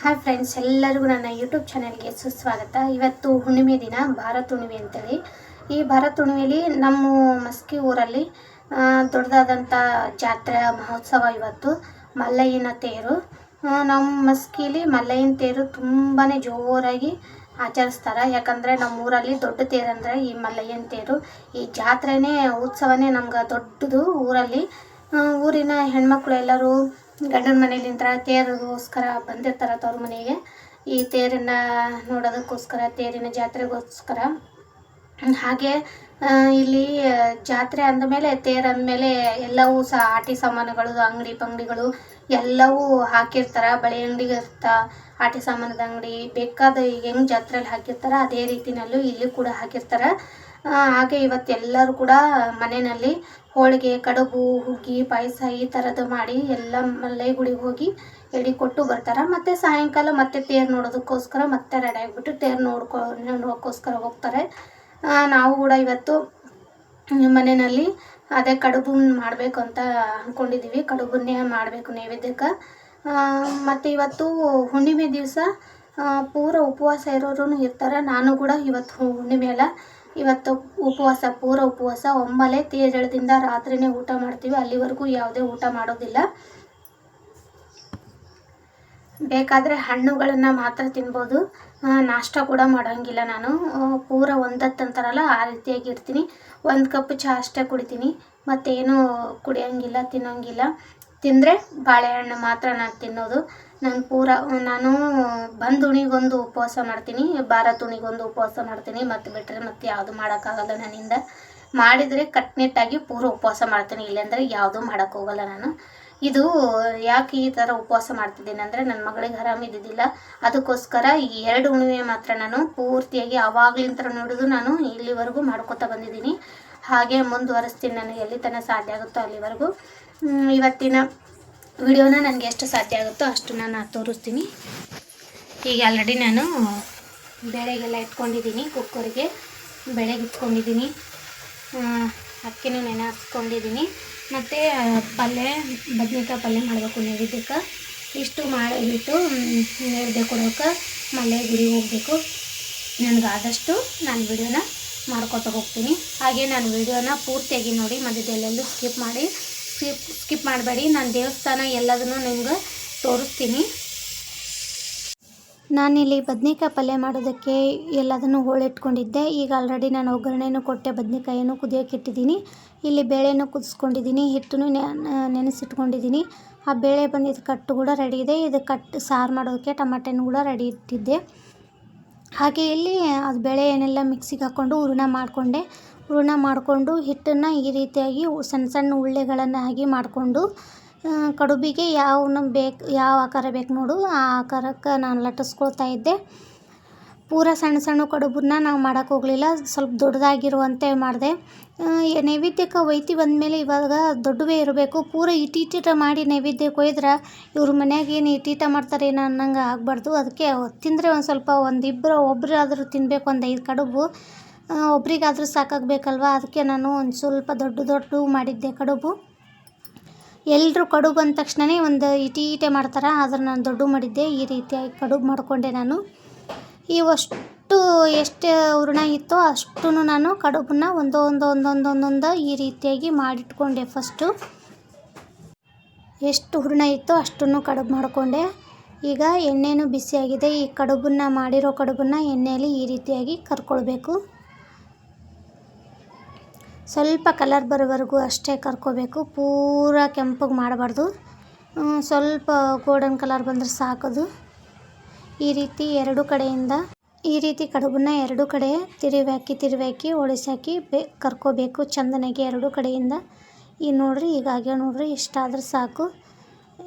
Hi friends ಎಲ್ಲರಿಗೂ ನನ್ನ YouTube ಚಾನೆಲ್ಗೆ ಸುಸ್ವಾಗತ. ಇವತ್ತು ಹುಣ್ಣಿಮೆ ದಿನ, ಭಾರತ್ ಹುಣ್ಣಿಮೆ ಅಂತೇಳಿ. ಈ ಭಾರತ್ ಹುಣ್ಣಿಮೆಯಲ್ಲಿ ನಮ್ಮ ಮಸ್ಕಿ ಊರಲ್ಲಿ ದೊಡ್ಡದಾದಂಥ ಜಾತ್ರೆ, ಮಹೋತ್ಸವ ಇವತ್ತು. ಮಲ್ಲಯ್ಯನ ತೇರು. ನಮ್ಮ ಮಸ್ಕಿಲಿ ಮಲ್ಲಯ್ಯನ ತೇರು ತುಂಬಾ ಜೋರಾಗಿ ಆಚರಿಸ್ತಾರೆ. ಯಾಕಂದರೆ ನಮ್ಮ ಊರಲ್ಲಿ ದೊಡ್ಡ ತೇರು ಈ ಮಲ್ಲಯ್ಯನ ತೇರು. ಈ ಜಾತ್ರೆನೇ, ಉತ್ಸವನೇ ನಮ್ಗೆ ದೊಡ್ಡದು ಊರಲ್ಲಿ. ಊರಿನ ಹೆಣ್ಮಕ್ಳು ಎಲ್ಲರೂ ಗಂಡನ ಮನೇಲಿಂದ ತೇರಿಗೋಸ್ಕರ ಬಂದಿರ್ತಾರೆ ತವ್ರ ಮನೆಗೆ. ಈ ತೇರನ್ನ ನೋಡೋದಕ್ಕೋಸ್ಕರ, ತೇರಿನ ಜಾತ್ರೆಗೋಸ್ಕರ. ಹಾಗೆ ಇಲ್ಲಿ ಜಾತ್ರೆ ಅಂದಮೇಲೆ, ತೇರು ಅಂದಮೇಲೆ ಎಲ್ಲವೂ ಸಹ ಆಟಿ ಸಾಮಾನುಗಳು, ಅಂಗಡಿ ಪಂಗಡಿಗಳು ಎಲ್ಲವೂ ಹಾಕಿರ್ತಾರೆ. ಬಳೆ ಅಂಗಡಿಗೆ ಇರ್ತಾ, ಆಟಿ ಸಾಮಾನದ ಅಂಗಡಿ, ಬೇಕಾದ ಈಗ ಹೆಂಗೆ ಜಾತ್ರೆಯಲ್ಲಿ ಹಾಕಿರ್ತಾರೆ, ಅದೇ ರೀತಿಯಲ್ಲೂ ಇಲ್ಲಿ ಕೂಡ ಹಾಕಿರ್ತಾರೆ. ಹಾಗೆ ಇವತ್ತು ಎಲ್ಲರೂ ಕೂಡ ಮನೆಯಲ್ಲಿ ಹೋಳಿಗೆ, ಕಡುಬು, ಹುಗ್ಗಿ, ಪಾಯಸ ಈ ಥರದ್ದು ಮಾಡಿ ಎಲ್ಲ ಮಲ್ಲೈ ಗುಡಿಗೆ ಹೋಗಿ ಎಡಿ ಕೊಟ್ಟು ಬರ್ತಾರೆ. ಮತ್ತು ಸಾಯಂಕಾಲ ಮತ್ತೆ ತೇರು ನೋಡೋದಕ್ಕೋಸ್ಕರ ಮತ್ತೆ ರೆಡಿ ಆಗಿಬಿಟ್ಟು ತೇರು ನೋಡ್ಕೊ ನೋಡೋಕ್ಕೋಸ್ಕರ ಹೋಗ್ತಾರೆ. ನಾವು ಕೂಡ ಇವತ್ತು ಮನೆಯಲ್ಲಿ ಅದೇ ಕಡುಬು ಮಾಡಬೇಕು ಅಂತ ಅಂದ್ಕೊಂಡಿದ್ದೀವಿ ಕಡುಬನ್ನೇ ಮಾಡಬೇಕು ನೈವೇದ್ಯಕ್ಕೆ ಮತ್ತು ಇವತ್ತು ಹುಣ್ಣಿಮೆ ದಿವಸ ಪೂರ ಉಪವಾಸ ಇರೋರು ಇರ್ತಾರೆ. ನಾನು ಕೂಡ ಇವತ್ತು ಹುಣ್ಣಿಮೆ ಅಲ್ಲ. ಇವತ್ತು ಉಪವಾಸ ಪೂರ ಉಪವಾಸ, ಒಮ್ಮೆಲೆ ತೇಜಳದಿಂದ ರಾತ್ರಿನೇ ಊಟ ಮಾಡ್ತೀವಿ. ಅಲ್ಲಿವರೆಗೂ ಯಾವುದೇ ಊಟ ಮಾಡೋದಿಲ್ಲ. ಬೇಕಾದರೆ ಹಣ್ಣುಗಳನ್ನು ಮಾತ್ರ ತಿನ್ಬೋದು. ನಾಷ್ಟ ಕೂಡ ಮಾಡೋಂಗಿಲ್ಲ ನಾನು. ಪೂರ ಒಂದತ್ತು ಅಂತಾರಲ್ಲ, ಆ ರೀತಿಯಾಗಿ ಇರ್ತೀನಿ. ಒಂದು ಕಪ್ ಚಹಾ ಅಷ್ಟೇ ಕುಡಿತೀನಿ. ಮತ್ತೇನು ಕುಡಿಯೋಂಗಿಲ್ಲ, ತಿನ್ನೋಂಗಿಲ್ಲ. ತಿಂದರೆ ಬಾಳೆಹಣ್ಣು ಮಾತ್ರ ನಾನು ತಿನ್ನೋದು. ನಾನು ಪೂರ, ನಾನು ಬಂದ ಉಣಿಗೊಂದು ಉಪವಾಸ ಮಾಡ್ತೀನಿ ಭಾರತ್ ಉಣಿಗೊಂದು ಉಪವಾಸ ಮಾಡ್ತೀನಿ, ಮತ್ತು ಬಿಟ್ಟರೆ ಮತ್ತೆ ಯಾವುದು ಮಾಡೋಕ್ಕಾಗಲ್ಲ ನನ್ನಿಂದ. ಮಾಡಿದರೆ ಕಟ್ನಿಟ್ಟಾಗಿ ಪೂರ ಉಪವಾಸ ಮಾಡ್ತೀನಿ, ಇಲ್ಲಾಂದರೆ ಯಾವುದೂ ಮಾಡೋಕ್ಕೆ ಹೋಗಲ್ಲ ನಾನು. ಇದು ಯಾಕೆ ಈ ಥರ ಉಪವಾಸ ಮಾಡ್ತಿದ್ದೀನಿ ಅಂದರೆ ನನ್ನ ಮಗಳಿಗೆ ಆರಾಮಿದ್ದಿದ್ದಿಲ್ಲ ಅದಕ್ಕೋಸ್ಕರ ಈ ಎರಡು ಹುಣ್ಣಿಮೆ ಮಾತ್ರ ನಾನು ಪೂರ್ತಿಯಾಗಿ ಅವಾಗ್ಲಿಂತ ನೋಡಿದು ನಾನು ಇಲ್ಲಿವರೆಗೂ ಮಾಡ್ಕೋತಾ ಬಂದಿದ್ದೀನಿ. ಹಾಗೆ ಮುಂದುವರೆಸ್ತೀನಿ ನನಗೆ ಎಲ್ಲಿ ತನಕ ಸಾಧ್ಯ ಆಗುತ್ತೋ ಅಲ್ಲಿವರೆಗೂ. ಇವತ್ತಿನ ವಿಡಿಯೋನ ನನಗೆ ಎಷ್ಟು ಸಾಧ್ಯ ಆಗುತ್ತೋ ಅಷ್ಟು ನಾನು ತೋರಿಸ್ತೀನಿ. ಈಗ ಆಲ್ರೆಡಿ ನಾನು ಬೇಳೆಗೆಲ್ಲ ಇಟ್ಕೊಂಡಿದ್ದೀನಿ, ಕುಕ್ಕರಿಗೆ ಬೆಳೆಗೆ ಇಟ್ಕೊಂಡಿದ್ದೀನಿ. ಅಕ್ಕಿನೂ ನೆನೆ ಹಾಕ್ಸ್ಕೊಂಡಿದ್ದೀನಿ ಮತ್ತು ಪಲ್ಯ, ಬದ್ನೆಕಾಯಿ ಪಲ್ಯ ಮಾಡಬೇಕು ನೈವೇದ್ಯಕ್ಕೆ ಇಷ್ಟು ಮಾಡಿಬಿಟ್ಟು ನೈವೇದ್ಯ ಕೊಡೋಕೆ ಮಲ್ಲೆ ಗುಡಿಗೆ ಹೋಗಬೇಕು. ನನಗೆ ಆದಷ್ಟು ನಾನು ವಿಡಿಯೋನ ಮಾಡ್ಕೊತ ಹೋಗ್ತೀನಿ. ಹಾಗೆ ನಾನು ವಿಡಿಯೋನ ಪೂರ್ತಿಯಾಗಿ ನೋಡಿ ಮಧ್ಯದಲ್ಲೆಲ್ಲೂ ಸ್ಕಿಪ್ ಮಾಡಿ ಸ್ಕಿಪ್ ಸ್ಕಿಪ್ ಮಾಡಬೇಡಿ. ನಾನು ದೇವಸ್ಥಾನ ಎಲ್ಲದನ್ನು ನಿಮ್ಗೆ ತೋರಿಸ್ತೀನಿ. ನಾನಿಲ್ಲಿ ಬದ್ನೆಕಾಯಿ ಪಲ್ಯ ಮಾಡೋದಕ್ಕೆ ಎಲ್ಲದನ್ನು ಹೋಳಿಟ್ಕೊಂಡಿದ್ದೆ. ಈಗ ಆಲ್ರೆಡಿ ನಾನು ಒಗ್ಗರಣೆನೂ ಕೊಟ್ಟೆ ಬದನೇಕಾಯಿಯನ್ನು ಕುದಿಯೋಕೆ ಇಟ್ಟಿದ್ದೀನಿ. ಇಲ್ಲಿ ಬೇಳೆಯನ್ನು ಕುದಿಸ್ಕೊಂಡಿದ್ದೀನಿ ಹಿಟ್ಟನ್ನು ನೆನೆಸಿಟ್ಕೊಂಡಿದ್ದೀನಿ. ಆ ಬೇಳೆ ಬಂದಿದ್ದು ಕಟ್ಟು ಕೂಡ ರೆಡಿ ಇದೆ. ಇದು ಕಟ್ಟು ಸಾರು ಮಾಡೋದಕ್ಕೆ ಟಮಾಟೆನೂ ಕೂಡ ರೆಡಿ ಇಟ್ಟಿದ್ದೆ. ಹಾಗೆ ಇಲ್ಲಿ ಅದು ಬೇಳೆ ಏನೆಲ್ಲ ಮಿಕ್ಸಿಗೆ ಹಾಕ್ಕೊಂಡು ಹೂರ್ಣ ಮಾಡಿಕೊಂಡೆ. ಹೂರಣ ಮಾಡಿಕೊಂಡು ಹಿಟ್ಟನ್ನು ಈ ರೀತಿಯಾಗಿ ಸಣ್ಣ ಸಣ್ಣ ಉಳ್ಳೆಗಳನ್ನಾಗಿ ಮಾಡಿಕೊಂಡು ಕಡುಬಿಗೆ ಯಾವ ಬೇಕು ಯಾವ ಆಕಾರ ಬೇಕು ನೋಡು, ಆ ಆಕಾರಕ್ಕೆ ನಾನು ಲಟ್ಟಿಸ್ಕೊಳ್ತಾ ಇದ್ದೆ. ಪೂರ ಸಣ್ಣ ಸಣ್ಣ ಕಡುಬನ್ನ ನಾವು ಮಾಡೋಕ್ಕೆ ಹೋಗಲಿಲ್ಲ, ಸ್ವಲ್ಪ ದೊಡ್ಡದಾಗಿರುವಂತೆ ಮಾಡಿದೆ. ನೈವೇದ್ಯಕ್ಕೆ ಒಯ್ತಿ ಬಂದಮೇಲೆ ಇವಾಗ ದೊಡ್ಡವೇ ಇರಬೇಕು, ಪೂರ ಇಟೀಟ ಮಾಡಿ ನೈವೇದ್ಯಕ್ಕೆ ಒಯ್ದ್ರೆ ಇವ್ರ ಮನ್ಯಾಗ ಏನು ಇಟೀಟ ಮಾಡ್ತಾರೇನೋ ಅನ್ನಂಗೆ ಆಗಬಾರ್ದು. ಅದಕ್ಕೆ ತಿಂದರೆ ಒಂದು ಸ್ವಲ್ಪ ಒಂದಿಬ್ಬರು ಒಬ್ರಾದ್ರು ತಿನ್ನಬೇಕು ಒಂದು ಐದು ಕಡುಬು. ಒಬ್ರಿಗಾದ್ರೂ ಸಾಕಾಗಬೇಕಲ್ವ? ಅದಕ್ಕೆ ನಾನು ಒಂದು ಸ್ವಲ್ಪ ದೊಡ್ಡ ದೊಡ್ಡ ಮಾಡಿದ್ದೆ ಕಡುಬು. ಎಲ್ಲರೂ ಕಡುಬು ಅಂದ ತಕ್ಷಣವೇ ಒಂದು ಇಟಿ ಇಟೆ ಮಾಡ್ತಾರೆ? ಆದರೆ ನಾನು ದೊಡ್ಡ ಮಾಡಿದ್ದೆ, ಈ ರೀತಿಯಾಗಿ ಕಡುಬು ಮಾಡಿಕೊಂಡೆ ನಾನು. ಇವಷ್ಟು ಎಷ್ಟು ಹೂರ್ಣ ಇತ್ತೋ ಅಷ್ಟು ನಾನು ಕಡುಬನ್ನ ಒಂದೊಂದು ಒಂದೊಂದು ಒಂದೊಂದು ಈ ರೀತಿಯಾಗಿ ಮಾಡಿಟ್ಕೊಂಡೆ ಫಸ್ಟು ಎಷ್ಟು ಹೂರ್ಣ ಇತ್ತೋ ಅಷ್ಟನ್ನು ಕಡುಬು ಮಾಡಿಕೊಂಡೆ. ಈಗ ಎಣ್ಣೆನೂ ಬಿಸಿಯಾಗಿದೆ. ಈ ಕಡುಬನ್ನು ಮಾಡಿರೋ ಕಡುಬನ್ನು ಎಣ್ಣೆಯಲ್ಲಿ ಈ ರೀತಿಯಾಗಿ ಕರ್ಕೊಳ್ಬೇಕು. ಸ್ವಲ್ಪ ಕಲರ್ ಬರೋವರೆಗೂ ಅಷ್ಟೇ ಕರ್ಕೋಬೇಕು. ಪೂರ ಕೆಂಪಗೆ ಮಾಡಬಾರ್ದು. ಸ್ವಲ್ಪ ಗೋಲ್ಡನ್ ಕಲರ್ ಬಂದರೆ ಸಾಕೋದು. ಈ ರೀತಿ ಎರಡು ಕಡೆಯಿಂದ, ಈ ರೀತಿ ಕಡುಬನ್ನ ಎರಡು ಕಡೆ ತಿರುವಿ ಹಾಕಿ ತಿರುವಿ ಹಾಕಿ ಒಡಿಸಾಕಿ ಬೇ, ಕರ್ಕೋಬೇಕು. ಚಂದನೆಗೆ ಎರಡು ಕಡೆಯಿಂದ. ಈ ನೋಡ್ರಿ ಈಗ ಆಗ್ಯಾವ ನೋಡ್ರಿ, ಇಷ್ಟಾದ್ರೆ ಸಾಕು.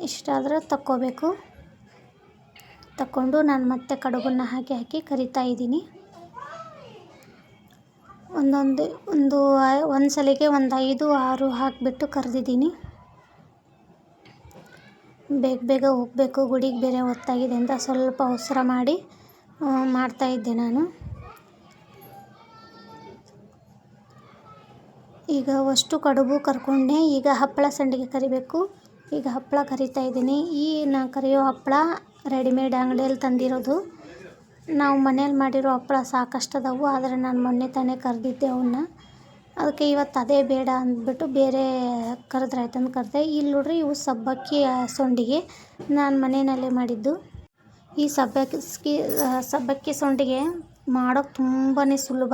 ಇಷ್ಟಾದ್ರೆ ತಕ್ಕೋಬೇಕು. ತಕ್ಕೊಂಡು ನಾನು ಮತ್ತೆ ಕಡುಬನ್ನ ಹಾಕಿ ಹಾಕಿ ಕರಿತಾ ಇದ್ದೀನಿ. ಒಂದೊಂದು, ಒಂದು ಒಂದು ಸಲಿಗೆ ಒಂದು ಐದು, ಆರು ಹಾಕಿಬಿಟ್ಟು ಕರೆದಿದ್ದೀನಿ. ಬೇಗ ಬೇಗ ಹೋಗಬೇಕು, ಗುಡಿಗೆ ಬೇರೆ ಹೊತ್ತಾಗಿದೆ ಅಂತ ಸ್ವಲ್ಪ ಅವಸರ ಮಾಡಿ ಮಾಡ್ತಾಯಿದ್ದೆ ನಾನು. ಈಗ ಅಷ್ಟು ಕಡುಬು ಕರ್ಕೊಂಡೆ. ಈಗ ಹಪ್ಪಳ ಸಂಡಿಗೆ ಕರಿಬೇಕು. ಈಗ ಹಪ್ಪಳ ಕರಿತಾ ಇದ್ದೀನಿ. ಈ ನಾನು ಕರಿಯೋ ಹಪ್ಪಳ ರೆಡಿಮೇಡ್ ಅಂಗಡಿಯಲ್ಲಿ ತಂದಿರೋದು. ನಾವು ಮನೇಲಿ ಮಾಡಿರೋ ಹಪ್ಳ ಸಾಕಷ್ಟು ಅದಾವು ಆದರೆ ನಾನು ಮೊನ್ನೆ ತಾನೇ ಕರೆದಿದ್ದೆ ಅವನ್ನ ಅದಕ್ಕೆ ಇವತ್ತು ಅದೇ ಬೇಡ ಅಂದ್ಬಿಟ್ಟು ಬೇರೆ ಕರೆದ್ರೆ ಆಯ್ತಂದು ಕರೆದೆ. ಇಲ್ಲಿ ನೋಡ್ರಿ ಇವು ಸಬ್ಬಕ್ಕಿ ಸಂಡಿಗೆ ನಾನು ಮನೆಯಲ್ಲೇ ಮಾಡಿದ್ದು. ಈ ಸಬ್ಬಕ್ಕಿ ಸಬ್ಬಕ್ಕಿ ಸಂಡಿಗೆ ಮಾಡೋಕ್ಕೆ ತುಂಬಾ ಸುಲಭ.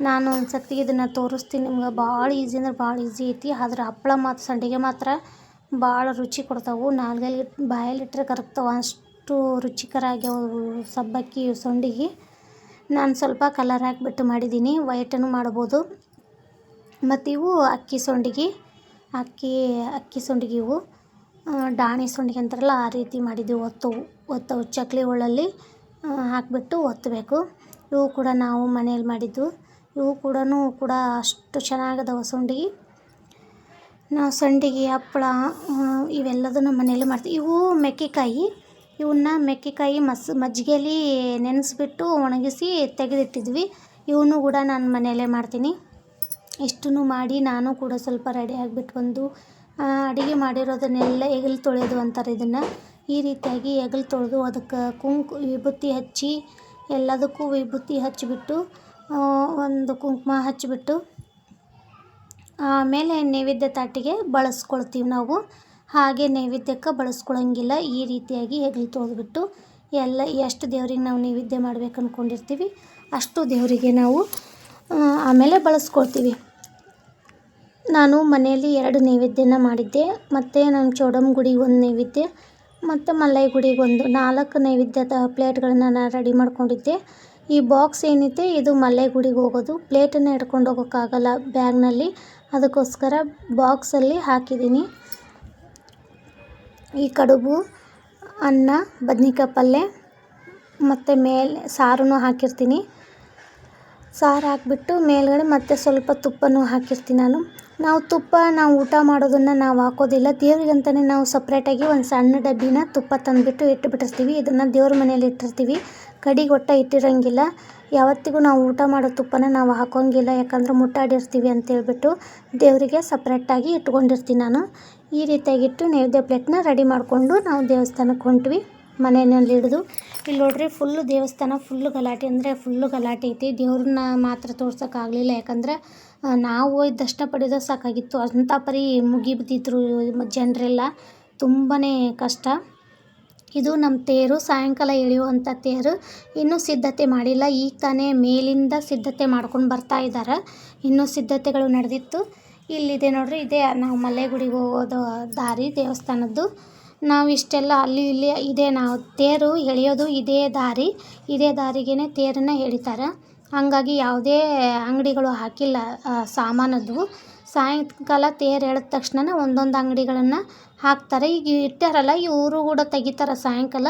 ನಾನು ಒಂದು ಸರ್ತಿ ಇದನ್ನು ತೋರಿಸ್ತೀನಿ ನಿಮ್ಗೆ. ಭಾಳ ಈಸಿ ಅಂದ್ರೆ ಭಾಳ ಈಸಿ ಐತಿ, ಆದ್ರೆ ಹಪ್ಪಳ ಮಾತ್ರ ಸಂಡಿಗೆ ಮಾತ್ರ ಭಾಳ ರುಚಿ ಕೊಡ್ತಾವೆ. ನಾಲ್ಗೆಲ್ಲಿ ಬಾಯಲ್ಲಿಟ್ಟರೆ ಕರಗ್ತಾವೆ ಅಷ್ಟು ರುಚಿಕರ ಆಗ್ಯಾವು ಸಬ್ಬಕ್ಕಿ ಸಂಡಿಗೆ ನಾನು ಸ್ವಲ್ಪ ಕಲರ್ ಹಾಕಿಬಿಟ್ಟು ಮಾಡಿದ್ದೀನಿ. ವೈಟನ್ನು ಮಾಡ್ಬೋದು. ಮತ್ತು ಇವು ಅಕ್ಕಿ ಸಂಡಿಗೆ, ಅಕ್ಕಿ ಅಕ್ಕಿ ಸಂಡಿಗೆ ಇವು ಡಾಣಿ ಸಂಡಿಗೆ ಅಂತಾರಲ್ಲ, ಆ ರೀತಿ ಮಾಡಿದ್ದೀವಿ ಒತ್ತವು ಒತ್ತವು ಚಕ್ಲಿ ಒಳ್ಳಲ್ಲಿ ಹಾಕಿಬಿಟ್ಟು ಒತ್ತಬೇಕು ಇವು ಕೂಡ ನಾವು ಮನೆಯಲ್ಲಿ ಮಾಡಿದ್ದು. ಇವು ಕೂಡ ಕೂಡ ಅಷ್ಟು ಚೆನ್ನಾಗದವ ಸಂಡಿಗೆ. ನಾವು ಸಂಡಿಗೆ, ಹಪ್ಪಳ ಇವೆಲ್ಲದನ್ನು ಮನೆಯಲ್ಲೇ ಮಾಡ್ತೀವಿ. ಇವು ಮೆಕ್ಕೆಕಾಯಿ. ಇವನ್ನ ಮೆಕ್ಕೆಕಾಯಿ ಮಸ್ ಮಜ್ಜಿಗೆಯಲ್ಲಿ ನೆನೆಸ್ಬಿಟ್ಟು ಒಣಗಿಸಿ ತೆಗೆದಿಟ್ಟಿದ್ವಿ. ಇವನು ಕೂಡ ನಾನು ಮನೆಯಲ್ಲೇ ಮಾಡ್ತೀನಿ. ಇಷ್ಟನ್ನು ಮಾಡಿ ನಾನು ಕೂಡ ಸ್ವಲ್ಪ ರೆಡಿ ಆಗಿಬಿಟ್ಟು ಬಂದು ಅಡುಗೆ ಮಾಡಿರೋದನ್ನೆಲ್ಲ ಹೆಗಲು ತೊಳೆಯೋದು ಅಂತಾರೆ ಇದನ್ನು. ಈ ರೀತಿಯಾಗಿ ಹೆಗಲು ತೊಳೆದು ಅದಕ್ಕೆ ಕುಂಕು, ವಿಭೂತಿ ಹಚ್ಚಿ, ಎಲ್ಲದಕ್ಕೂ ವಿಭೂತಿ ಹಚ್ಚಿಬಿಟ್ಟು ಒಂದು ಕುಂಕುಮ ಹಚ್ಚಿಬಿಟ್ಟು ಆಮೇಲೆ ನೈವೇದ್ಯ ತಾಟಿಗೆ ಬಳಸ್ಕೊಳ್ತೀವಿ ನಾವು. ಹಾಗೆ ನೈವೇದ್ಯಕ್ಕೆ ಬಳಸ್ಕೊಳ್ಳೋಂಗಿಲ್ಲ ಈ ರೀತಿಯಾಗಿ ಹೆಗಲು ತೊಳೆದ್ಬಿಟ್ಟು ಎಲ್ಲ ಎಷ್ಟು ದೇವ್ರಿಗೆ ನಾವು ನೈವೇದ್ಯ ಮಾಡ್ಬೇಕು ಅಂದ್ಕೊಂಡಿರ್ತೀವಿ ಅಷ್ಟು ದೇವರಿಗೆ ನಾವು ಆಮೇಲೆ ಬಳಸ್ಕೊಳ್ತೀವಿ. ನಾನು ಮನೆಯಲ್ಲಿ ಎರಡು ನೈವೇದ್ಯನ ಮಾಡಿದ್ದೆ. ಮತ್ತು ನಾನು ಚೌಡಮ್ಮ ಗುಡಿಗೆ ಒಂದು ನೈವೇದ್ಯ, ಮತ್ತು ಮಲ್ಲೈ ಗುಡಿಗೆ ಒಂದು ನಾಲ್ಕು ನೈವೇದ್ಯದ ಪ್ಲೇಟ್ಗಳನ್ನ ನಾನು ರೆಡಿ ಮಾಡ್ಕೊಂಡಿದ್ದೆ. ಈ ಬಾಕ್ಸ್ ಏನಿದೆ, ಇದು ಮಲ್ಲೈ ಗುಡಿಗೆ ಹೋಗೋದು. ಪ್ಲೇಟನ್ನು ಹಿಡ್ಕೊಂಡು ಹೋಗೋಕ್ಕಾಗಲ್ಲ ಬ್ಯಾಗ್ನಲ್ಲಿ. ಅದಕ್ಕೋಸ್ಕರ ಬಾಕ್ಸಲ್ಲಿ ಹಾಕಿದ್ದೀನಿ. ಈ ಕಡುಬು, ಅನ್ನ, ಬದ್ನಿಕಾಯಿ ಪಲ್ಯ ಮತ್ತು ಮೇಲೆ ಸಾರನ್ನು ಹಾಕಿರ್ತೀನಿ. ಸಾರು ಹಾಕಿಬಿಟ್ಟು ಮೇಲ್ಗಡೆ ಮತ್ತೆ ಸ್ವಲ್ಪ ತುಪ್ಪನೂ ಹಾಕಿರ್ತೀನಿ ನಾನು. ನಾವು ತುಪ್ಪ, ನಾವು ಊಟ ಮಾಡೋದನ್ನು ನಾವು ಹಾಕೋದಿಲ್ಲ. ದೇವ್ರಿಗಂತಲೇ ನಾವು ಸಪ್ರೇಟಾಗಿ ಒಂದು ಸಣ್ಣ ಡಬ್ಬಿನ ತುಪ್ಪ ತಂದುಬಿಟ್ಟು ಇಟ್ಬಿಟ್ಟಿರ್ತೀವಿ. ಇದನ್ನು ದೇವ್ರ ಮನೇಲಿ ಇಟ್ಟಿರ್ತೀವಿ. ಕಡಿಗೆ ಒಟ್ಟು ಇಟ್ಟಿರೋಂಗಿಲ್ಲ. ಯಾವತ್ತಿಗೂ ನಾವು ಊಟ ಮಾಡೋ ತುಪ್ಪನ ನಾವು ಹಾಕೋಂಗಿಲ್ಲ. ಯಾಕಂದ್ರೆ ಮುಟ್ಟಾಡಿರ್ತೀವಿ ಅಂತೇಳ್ಬಿಟ್ಟು ದೇವರಿಗೆ ಸಪ್ರೇಟಾಗಿ ಇಟ್ಕೊಂಡಿರ್ತೀನಿ ನಾನು. ಈ ರೀತಿಯಾಗಿಟ್ಟು ನೈವೇದ್ಯ ಪ್ಲೇಟ್ನ ರೆಡಿ ಮಾಡಿಕೊಂಡು ನಾವು ದೇವಸ್ಥಾನಕ್ಕೆ ಹೊಂಟ್ವಿ. ಮನೆಯಲ್ಲಿ ಹಿಡಿದು. ಇಲ್ಲಿ ನೋಡ್ರಿ ಫುಲ್ಲು ದೇವಸ್ಥಾನ ಫುಲ್ಲು ಗಲಾಟೆ. ಅಂದರೆ ಫುಲ್ಲು ಗಲಾಟೆ ಐತಿ. ದೇವ್ರನ್ನ ಮಾತ್ರ ತೋರ್ಸೋಕ್ಕಾಗಲಿಲ್ಲ ಯಾಕಂದ್ರೆ ನಾವು ದರ್ಶನ ಪಡೆಯೋದು ಸಾಕಾಗಿತ್ತು. ಅಂಥ ಪರಿ ಮುಗಿಬಿದ್ದಿದ್ರು ಜನರೆಲ್ಲ. ತುಂಬಾ ಕಷ್ಟ. ಇದು ನಮ್ಮ ತೇರು, ಸಾಯಂಕಾಲ ಎಳೆಯುವಂಥ ತೇರು. ಇನ್ನೂ ಸಿದ್ಧತೆ ಮಾಡಿಲ್ಲ. ಈಗ ತಾನೇ ಮೇಲಿಂದ ಸಿದ್ಧತೆ ಮಾಡ್ಕೊಂಡು ಬರ್ತಾ ಇದ್ದಾರೆ ಇನ್ನೂ ಸಿದ್ಧತೆಗಳು ನಡೆದಿತ್ತು. ಇಲ್ಲಿದೆ ನೋಡ್ರಿ, ಇದೇ ನಾವು ಮಲೆಗುಡಿಗೆ ಹೋಗೋದು ದಾರಿ, ದೇವಸ್ಥಾನದ್ದು. ನಾವು ಇಷ್ಟೆಲ್ಲ ಅಲ್ಲಿ ಇಲ್ಲಿ ಇದೇ. ನಾವು ತೇರು ಎಳೆಯೋದು ಇದೇ ದಾರಿ. ಇದೇ ದಾರಿಗೇ ತೇರನ್ನು ಎಳಿತಾರೆ. ಹಾಗಾಗಿ ಯಾವುದೇ ಅಂಗಡಿಗಳು ಹಾಕಿಲ್ಲ ಸಾಮಾನದ್ದು. ಸಾಯಂಕಾಲ ತೇರು ಎಳೆದ ತಕ್ಷಣ ಒಂದೊಂದು ಅಂಗಡಿಗಳನ್ನು ಹಾಕ್ತಾರೆ. ಈಗ ಇಟ್ಟಾರಲ್ಲ ಇವರು ಕೂಡ ತೆಗಿತಾರೆ ಸಾಯಂಕಾಲ.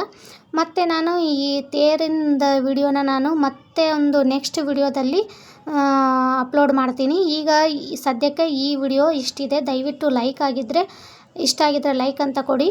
ಮತ್ತು ನಾನು ಈ ತೇರಿಂದ ವಿಡಿಯೋನ ನಾನು ಮತ್ತೆ ಒಂದು ನೆಕ್ಸ್ಟ್ ವಿಡಿಯೋದಲ್ಲಿ ಅಪ್ಲೋಡ್ ಮಾಡ್ತೀನಿ. ಈಗ ಸದ್ಯಕ್ಕೆ ಈ ವಿಡಿಯೋ ಇಷ್ಟಿದೆ. ದಯವಿಟ್ಟು ಲೈಕ್ ಆಗಿದ್ದರೆ ಇಷ್ಟ ಆಗಿದ್ದರೆ ಲೈಕ್ ಅಂತ ಕೊಡಿ.